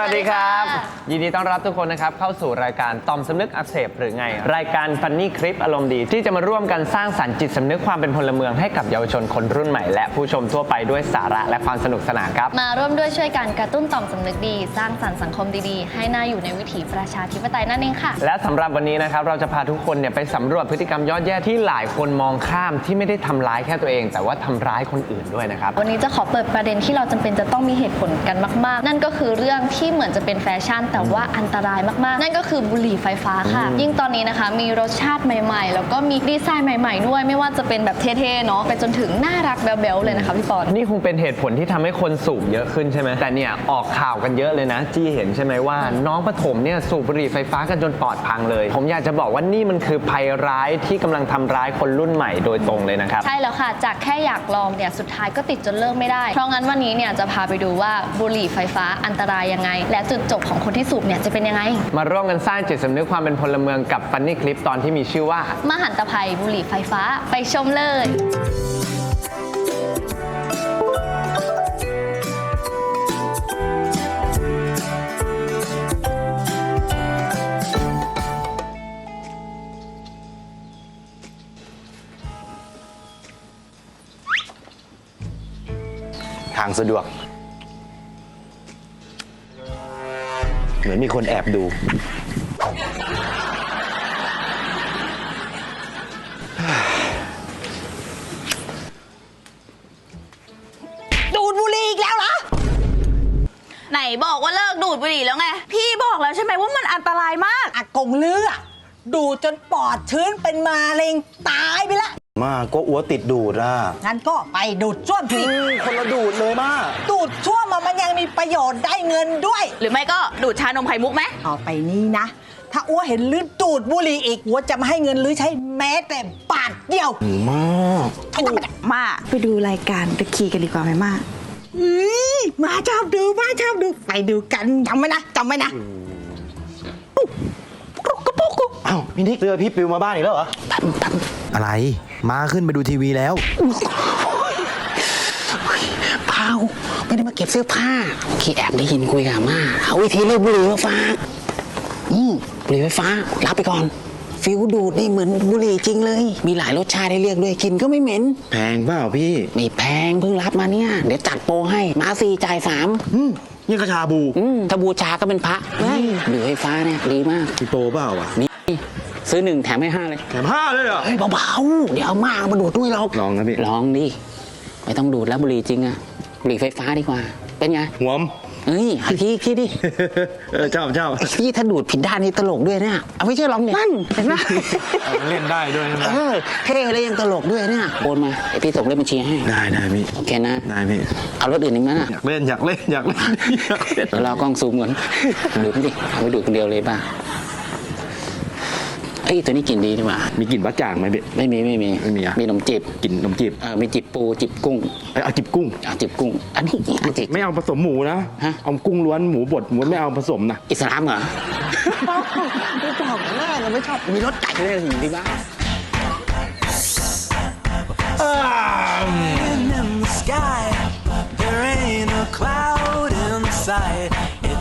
วัสดีครับสวัสดีค่ะยินดีต้อนรับทุกคนนะครับ เข้าสู่รายการต่อมสำนึกอักเสบหรือไง รายการฟันนี่คลิปอารมณ์ดี ที่จะมาร่วมกันสร้างสรรค์จิตสำนึกความเป็นพลเมืองให้กับเยาวชนคนรุ่นใหม่ และผู้ชมทั่วไปด้วยสาระและความสนุกสนานครับ มาร่วมด้วยช่วยกันกระตุ้นต่อมสำนึกดี สร้างสรรค์สังคมดีๆ ให้น่าอยู่ในวิถีประชาธิปไตยนั่นเองค่ะ และสำหรับวันนี้นะครับเราจะพาทุกคนเนี่ยไปสำรวจพฤติกรรมยอดแย่ที่หลายคนมองข้ามที่ไม่ได้ทำร้ายแค่ตัวเอง แต่ว่าทำร้ายคนอื่นด้วยนะครับวันนี้จะขอเปิดประเด็นที่เราจำเป็นจะต้องมีเหตุผลกันมาก ๆ นั่นก็คือเรื่องที่เหมือนจะเป็นแฟชั่น แต่ว่าอันตรายมากๆ นั่นก็คือบุหรี่ไฟฟ้าค่ะ ยิ่งตอนนี้นะคะ มีรสชาติใหม่ ๆ แล้วก็มีดีไซน์ใหม่ ๆ ด้วย ไม่ว่าจะเป็นแบบเท่ๆเนาะไปจนถึงน่ารักแบ๊วๆเลยนะคะพี่ปอนนี่คงเป็นเหตุผลที่ทำให้คนสูบเยอะขึ้นใช่ไหมแต่เนี่ยออกข่าวกันเยอะเลยนะ จี้เห็นใช่ไหมว่า น้องปฐมเนี่ยสูบบุหรี่ไฟฟ้ากันจนปอดพังเลย ผมอยากจะบอกว่านี่มันคือภัยร้ายที่กำลังทำร้ายคนรุ่นใหม่โดยตรงเลยนะครับ ใช่แล้วค่ะ จากแค่อยากลองเนี่ยสุดท้ายก็ติดจนเลิกไม่ได้ เพราะงั้นวันนี้เนี่ยจะพาไปดูว่าบุหรี่ไฟฟ้าอันตรายยังไงและจุดจบของคนที่สูบเนี่ยจะเป็นยังไง มาร่วมกันสร้างจิตสำนึกความเป็นพลเมืองกับฟันนี่คลิปตอนที่มีชื่อว่า มหันตภัยบุหรี่ไฟฟ้าไปชมเลยทางสะดวก เหมือนมีคนแอบดู ดูดบุหรี่อีกแล้วเหรอ ไหนบอกว่าเลิกดูดบุหรี่แล้วไง พี่บอกแล้วใช่ไหมว่ามันอันตรายมาก อากงเลือดูดจนปอดชื้นเป็นมาเร็งตายไปละ มาก็อัวติดดูดอะ งั้นก็ไปดูดซ่วมสิ คนละดูดเลยมาดูดซ่วมอะมันยังมีประโยชน์ได้เงินด้วย หรือไม่ก็ดูดชานมไข่มุกไหมเอาไปนี้นะ ถ้าอ้วเห็นลือดูดบุหรี่อีกอ้วจะไม่ให้เงินลือใช้แม้แต่บาทเดียวมากไม่ต้องไปไหนมา ไปดูรายการตะคีกันดีกว่าไหมมาอุ๊ยมาชอบดูมาชอบดู ไปดูกันจำไว้นะจำไว้นะปุ๊กปุ๊กปุ๊กปุ๊กเอ้าพี่นิกเสื้อพี่ปิวมาบ้านอีกแล้วเหรอ อะไร มาขึ้นไปดูทีวีแล้ว เปล่าไม่ได้มาเก็บเสื้อผ้าขี้แอบได้ยินคุยกับอาม่าเอาวิธีเลิกบุหรี่มาฝาอืมบุหรี่ไฟฟ้า รับไปก่อน ฟิวดูดนี่เหมือนบุหรี่จริงเลย มีหลายรสชาติให้เลือกด้วยกินก็ไม่เหม็น แพงเปล่าพี่ไม่แพงเพิ่งรับมาเนี่ย เดี๋ยวจัดโปรให้ มาสี่จ่ายสามอืมนี่กระชาบูอืมถ้าบูชาก็เป็นพระเฮ้ยบุหรี่ไฟฟ้าเนี่ยดีมากพี่โปเปล่าอะ นี่ ซื้อหนึ่งแถมให้ห้าเลย แถมห้าเลยเหรอ เฮ้ยเบาๆ เดี๋ยวเอามาเอามาดูดด้วยหรอกลองนะพี่ ลองดิ ไม่ต้องดูดแล้วบุหรี่จริงอะบุหรี่ไฟฟ้าดีกว่า เป็นไงหัวมเอ้ยหาที่คิดดิ เออเจ้าเจ้าพี่ถ้าดูดผิดด้านนี่ตลกด้วยเนี่ยเอาไม่เชื่อลองเนี่ยนั่นเห็นไหมเล่นได้ด้วยนะเออเท่เลยยังตลกด้วยเนี่ยโอนมาไอพี่ส่งเลขบัญชีให้ ได้ได้พี่ โอเคนะ ได้พี่ เอารถอื่นอีกไหมน่ะอยากเล่นอยากเล่นอยากเล่นอยากเล่น เดี๋ยวเรากล้องซูมก่อนดูไม่ดิเอาไปดูดคนเดียวเลยป่ะ เอ้ยตัวนี้กลิ่นดีดีกว่ามีกลิ่นบะจ่างไหมพี่ ไม่มีไม่มีไม่มีอะ มีขนมจีบกลิ่นนมจีบเออมีจิบปูจิบกุ้งเอ้ยเอาจิบกุ้ง อะจิบกุ้ง อันนี้อันจิบไม่เอาผสมหมูนะ ฮะ เอากุ้งล้วนหมูบดหมูไม่เอาผสมนะ อิสลามเหรอ ไม่บอกแน่เลยไม่ชอบ มีรสไก่ด้วยสิดีบ้าง in the sky. There ain't a cloud in sight.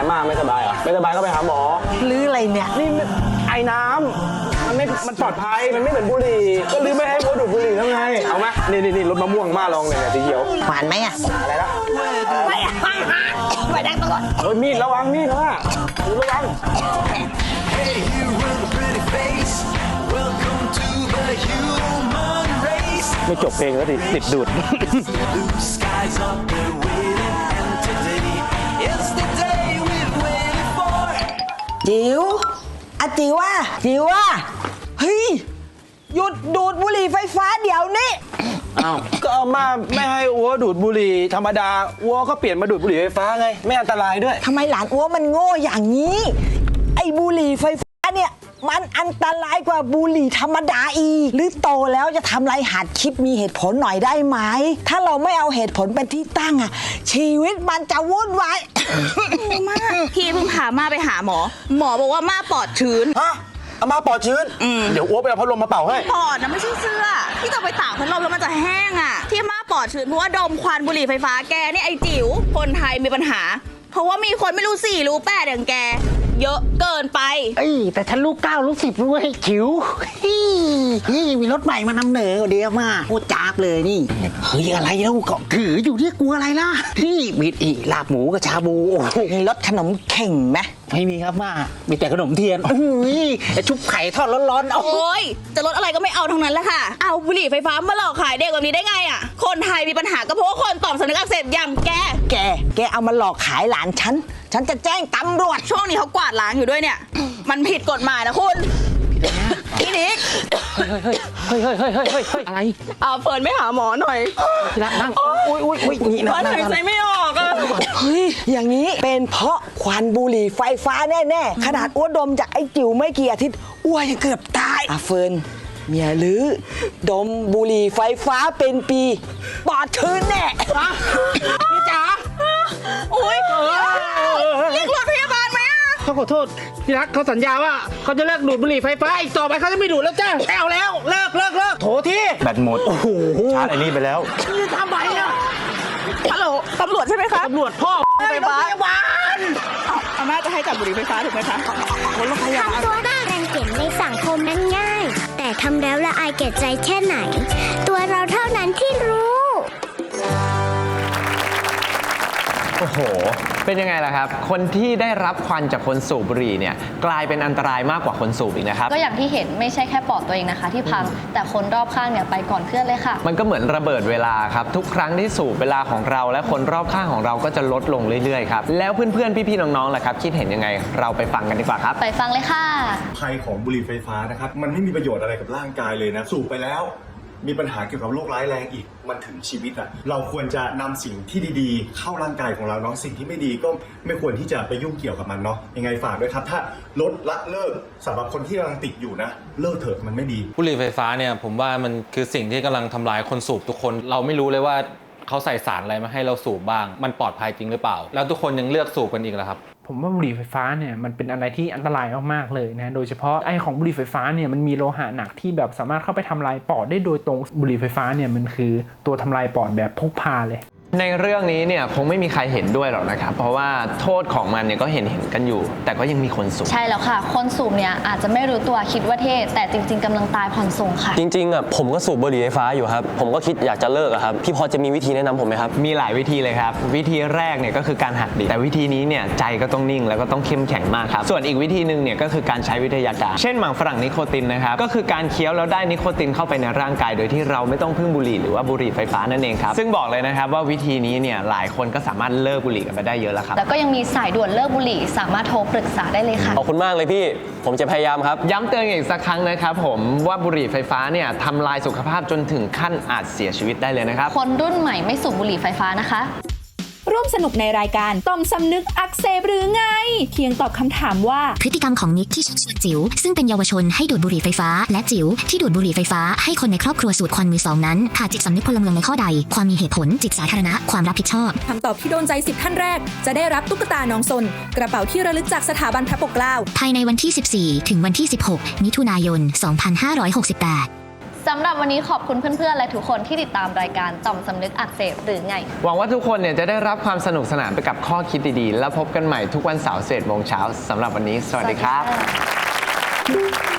นไรมากไม่สบายเหรอไม่สบายก็ไปหาหมอลืออะไรเนี่ย นี่มันไอ้น้ำมันไม่ มันปลอดภัย มันไม่เหมือนบุหรี่ ก็ลืมไม่ให้โบทดูดบุหรี่แล้วไง เอาไหมนี่นี่นี่รสมะม่วงมาลองเลยเนี่ยสีเขียว หวานไหมอะอะไรนะไม่อะไม่ได้ตลอดเฮ้ยมีดระวังมีดนะดูระวัง Hey, you with a pretty face. Welcome to the human race. ไม่จบเพลงแล้วติดติดดูด Blue skies up there waiting, จิ๋วอะจิ๋วอะจิ๋วอะเฮ้ย หยุดดูดบุหรี่ไฟฟ้าเดี๋ยวนี้ อ้าวก็เอามาไม่ให้อัวดูดบุหรี่ธรรมดาอัวก็เปลี่ยนมาดูดบุหรี่ไฟฟ้าไง ไม่อันตรายด้วย ทำไมหลานอ้วมันโง่อย่างนี้ ไอ้บุหรี่ไฟฟ้าเนี่ย มันอันตรายกว่าบุหรี่ธรรมดาอีกหรือโตแล้วจะทำอะไรหัดคิดมีเหตุผลหน่อยได้ไหม ถ้าเราไม่เอาเหตุผลเป็นที่ตั้งอะชีวิตมันจะวุ่นวายพี่เพิ่งพาม่าไปหาหมอ หมอบอกว่าม่าปอดชื้น ฮะเอามาปอดชื้น เดี๋ยวอัวไปเอาพัดลมมาเป่าให้ ปอดนะไม่ใช่เสื้อที่จะไปตากพัดลมแล้วมันจะแห้งอะ ที่ม่าปอดชื้นเพราะว่าดมควันบุหรี่ไฟฟ้าแกนี่ไอจิ๋วคนไทยมีปัญหา เพราะว่ามีคนไม่รู้สี่รู้แปดอย่างแก เยอะเกินไป เอ้ยแต่ฉันลูกเก้าลูกสิบรู้ให้จิ๋วฮี่นี่มีรถใหม่มานำเหนอเดียวมาโอ้จ้าบเลยนี่เฮ้ยอะไรแล้วก็ถืออยู่ที่กลัวอะไรล่ะนี่มีอีลาบหมูกับชาบูโอ้โหมีรถขนมเข่งไหมไม่มีครับมามีแต่ขนมเทียนอุ้ยแต่ชุบไข่ทอดร้อนๆเอาโอ้ย จะลดอะไรก็ไม่เอาทั้งนั้นแหละค่ะ เอาบุหรี่ไฟฟ้ามาหลอกขายเด็กแบบนี้ได้ไงอะ คนไทยมีปัญหาก็เพราะว่าคนต่อมสำนึกอักเสบอย่างแก แกแกเอามาหลอกขายหลานฉัน ฉันจะแจ้งตำรวจ ช่วงนี้เขากวาดล้างอยู่ด้วยเนี่ย มันผิดกฎหมายนะคุณพี่นิกเฮ้ยเฮ้ยเฮ้ยเฮ้ยเฮ้ยเฮ้ยเฮ้ยอะไรเอาเฟิร์นไปหาหมอหน่อยที่รักนั่งอุ้ยอุ้ยอุ้ยนี่นะเฟิร์นนั่งหายใจนั่งไม่ออกอะเฮ้ยอย่างนี้เป็นเพราะควันบุหรี่ไฟฟ้าแน่ๆขนาดอ้วดมจากไอ้จิ๋วไม่กี่อาทิตย์อ้วยังเกือบตายอาเฟิร์นเมียหรือดมบุหรี่ไฟฟ้าเป็นปีปอดชื้นแน่พี่จ๋า อุ้ยเรียกรถพยาบาลไหมอะเขาขอโทษที่รักเขาสัญญาว่าเขาจะเลิกดูดบุหรี่ไฟฟ้าอีกต่อไปเขาจะไม่ดูดแล้วจ้าไม่เอาแล้วเลิกเลิกเลิกโถที่แบตหมด โอ้โหชาร์จไอ้นี่ไปแล้วนี่ทำไมอะฮัลโหลตำรวจใช่ไหมคะตำรวจพ่อไฟฟ้าพยาบาลอาม่าจะให้จับบุหรี่ไฟฟ้าถูกไหมคะทำตัวน่ารังเกียจในสังคมนั้นง่าย แต่ทำแล้วละอายแก่ใจแค่ไหน ตัวเราเท่านั้นที่ โห เป็นยังไงล่ะครับ คนที่ได้รับควันจากคนสูบบุหรี่เนี่ยกลายเป็นอันตรายมากกว่าคนสูบอีกนะครับ ก็อย่างที่เห็นไม่ใช่แค่ปอดตัวเองนะคะ ที่พังแต่คนรอบข้างเนี่ยไปก่อนเพื่อนเลยค่ะ มันก็เหมือนระเบิดเวลาครับ ทุกครั้งที่สูบเวลาของเรา และคนรอบข้างของเราก็จะลดลงเรื่อยๆครับ แล้วเพื่อนๆ พี่ๆ น้องๆล่ะครับ คิดเห็นยังไง เราไปฟังกันดีกว่าครับ ไปฟังเลยค่ะภัยของบุหรี่ไฟฟ้านะครับ มันไม่มีประโยชน์อะไรกับร่างกายเลยนะ สูบไปแล้ว มีปัญหาเกี่ยวกับโรคร้ายแรงอีกมันถึงชีวิตอะเราควรจะนำสิ่งที่ดีๆ เข้าร่างกายของเราเนาะสิ่งที่ไม่ดีก็ไม่ควรที่จะไปยุ่งเกี่ยวกับมันเนาะยังไงฝากด้วยครับ ถ้าลดละเลิกสำหรับคนที่กำลังติดอยู่นะ เลิกเถอะมันไม่ดี บุหรี่ไฟฟ้าเนี่ยผมว่ามันคือสิ่งที่กำลังทำลายคนสูบทุกคน เราไม่รู้เลยว่าเขาใส่สารอะไรมาให้เราสูบบ้าง มันปลอดภัยจริงหรือเปล่า แล้วทุกคนยังเลือกสูบกันอีกเหรอครับ ผมว่าบุหรี่ไฟฟ้าเนี่ยมันเป็นอะไรที่อันตรายมากๆเลยนะโดยเฉพาะไอของบุหรี่ไฟฟ้าเนี่ยมันมีโลหะหนักที่แบบสามารถเข้าไปทำลายปอดได้โดยตรงบุหรี่ไฟฟ้าเนี่ยมันคือตัวทำลายปอดแบบพกพาเลย ในเรื่องนี้เนี่ยคงไม่มีใครเห็นด้วยหรอกนะครับ เพราะว่าโทษของมันเนี่ยก็เห็นเห็นๆกันอยู่ แต่ก็ยังมีคนสูบใช่แล้วค่ะ คนสูบเนี่ยอาจจะไม่รู้ตัวคิดว่าเท่แต่จริง ๆกำลังตายผ่อนส่งค่ะ จริงๆอะผมก็สูบบุหรี่ไฟฟ้าอยู่ครับ ผมก็คิดอยากจะเลิกอะครับ พี่พอจะมีวิธีแนะนำผมไหมครับ มีหลายวิธีเลยครับ วิธีแรกเนี่ยก็คือการหักดิบแต่วิธีนี้เนี่ยใจก็ต้องนิ่งแล้วก็ต้องเข้มแข็งมากครับส่วนอีกวิธีหนึ่งเนี่ยก็คือการใช้วิทยาการเช่นหมากฝรั่งนิโคตินนะครับก็คือการเคี้ยวแล้วได้นิโคตินเข้าไปในร่างกาย โดยที่เราไม่ต้องพึ่งบุหรี่หรือว่าบุหรี่ไฟฟ้านั่นเองครับซึ่งบอกเลยนะครับว่าวิธีนี้เนี่ยหลายคนก็สามารถเลิกบุหรี่กันไปได้เยอะแล้วครับ แล้วก็ยังมีสายด่วนเลิกบุหรี่ สามารถโทรปรึกษาได้เลยค่ะ ขอบคุณมากเลยพี่ ผมจะพยายามครับ ย้ำเตือนอีกสักครั้งนะครับผมว่าบุหรี่ไฟฟ้าเนี่ยทำลายสุขภาพจนถึงขั้นอาจเสียชีวิตได้เลยนะครับ คนรุ่นใหม่ไม่สูบบุหรี่ไฟฟ้านะคะ ร่วมสนุกในรายการต่อมสำนึกอักเสบหรือไง เพียงตอบคำถามว่า พฤติกรรมของนิกที่ชักชวนจิ๋วซึ่งเป็นเยาวชนให้ดูดบุหรี่ไฟฟ้า และจิ๋วที่ดูดบุหรี่ไฟฟ้าให้คนในครอบครัวสูดควันมือสองนั้นขาดจิตสำนึกพลเมืองในข้อใด ความมีเหตุผลจิตสาธารณะความรับผิดชอบคำตอบที่โดนใจ 10 ท่านแรก จะได้รับตุ๊กตาน้องซน กระเป๋าที่ระลึกจากสถาบันพระปกเกล้าภายในวันที่ 14 ถึงวันที่ 16 มิถุนายน 2568 สำหรับวันนี้ขอบคุณเพื่อนๆ และทุกคนที่ติดตามรายการต่อมสำนึกอักเสบหรือไง หวังว่าทุกคนเนี่ยจะได้รับความสนุกสนานไปกับข้อคิดดีๆ แล้วพบกันใหม่ทุกวันเสาร์เศษโมงเช้าสำหรับวันนี้ สวัสดีครับ